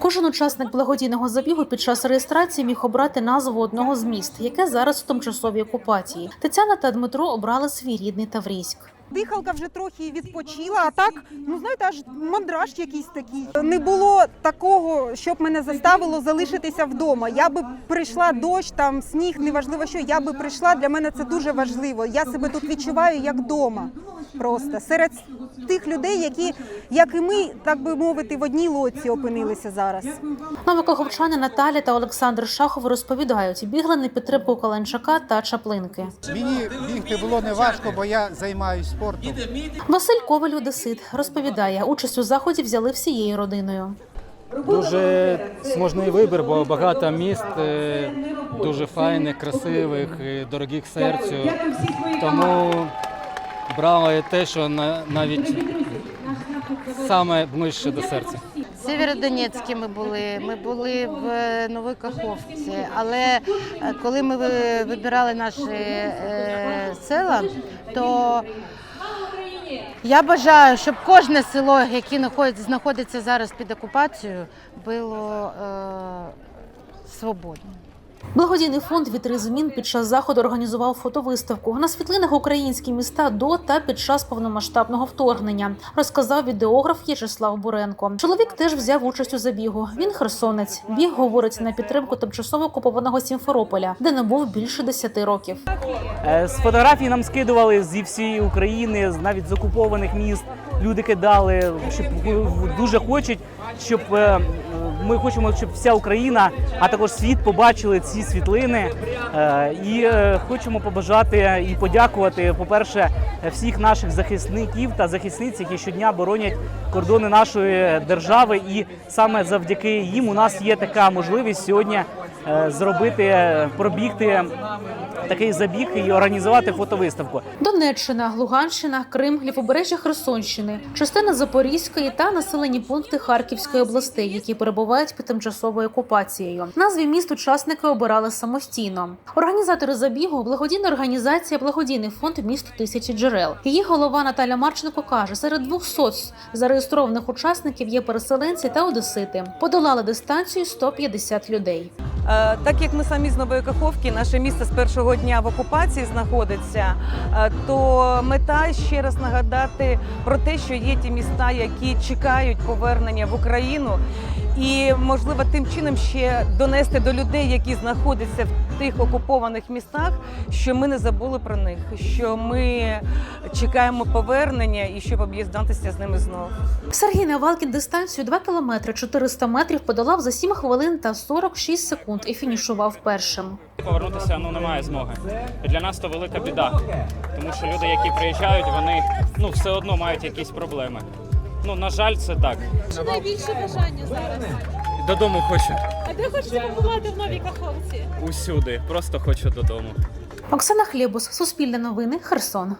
Кожен учасник благодійного забігу під час реєстрації міг обрати назву одного з міст, яке зараз у тимчасовій окупації. Тетяна та Дмитро обрали свій рідний Таврійськ. Дихалка вже трохи відпочила, а так, ну знаєте, аж мандраж якийсь такий. Не було такого, щоб мене заставило залишитися вдома. Я би прийшла дощ, там сніг, неважливо що. Я би прийшла. Для мене це дуже важливо. Я себе тут відчуваю як вдома. Просто серед тих людей, які, як і ми, так би мовити, в одній лодці опинилися зараз. Новокоговчани Наталя та Олександр Шахов розповідають, бігли на підтримку Каланчака та Чаплинки. Мені бігти було не важко, бо я займаюся спортом. Василь Коваль Одесит розповідає, участь у заході взяли всією родиною. Дуже сможний вибір, бо багато міст е, дуже файних, красивих, е, дорогих серцю. Тому брали те, що на- навіть саме ближче до серця. В Сєвєродонецькі ми були, ми були в е, Новій Каховці, але е, коли ми вибирали наші е, села, то я бажаю, щоб кожне село, яке знаходиться зараз під окупацією, було е, свободним. Благодійний фонд Вітри змін під час заходу організував фотовиставку на світлинах українські міста до та під час повномасштабного вторгнення, розказав відеограф В'ячеслав Буренко. Чоловік теж взяв участь у забігу. Він херсонець. Біг говорить на підтримку тимчасово окупованого Сімферополя, де не був більше 10 років. Е, З фотографій нам скидували зі всієї України, навіть з окупованих міст. Люди кидали, щоб дуже хочуть, щоб е, ми хочемо, щоб вся Україна, а також світ побачили ці світлини. Е, І е, хочемо побажати і подякувати, по-перше, всіх наших захисників та захисниць, які щодня боронять кордони нашої держави. І саме завдяки їм у нас є така можливість сьогодні е, зробити, пробігти такий забіг і організувати фотовиставку. Донеччина, Луганщина, Крим, лівобережжя Херсонщини, частина Запорізької та населені пункти Харківської областей, які перебувають під тимчасовою окупацією. Назві міст учасники обирали самостійно. Організатори забігу благодійна організація Благодійний фонд місто тисячі джерел. Її голова Наталя Марченко каже: серед 200 зареєстрованих учасників є переселенці та одесити. Подолали дистанцію 150 людей. Е, Так як ми самі з Нової Каховки, наше місто з першого дня в окупації знаходиться, е, то мета ще раз нагадати про те, що є ті міста, які чекають повернення в Україну, і можливо тим чином ще донести до людей, які знаходяться в тих окупованих містах, що ми не забули про них, що ми чекаємо повернення і щоб об'єднатися з ними знову. Сергій Навалкін дистанцію 2 кілометри 400 метрів подолав за 7 хвилин та 46 секунд і фінішував першим. Повернутися ну немає змоги. Для нас то велика біда, тому що люди, які приїжджають, вони ну все одно мають якісь проблеми. Ну на жаль, це так. Що найбільше бажання зараз? Додому хочу А де хочете побувати в новій каховці? усюди. Просто хочу додому. Оксана Хлібус, Суспільне новини, Херсон.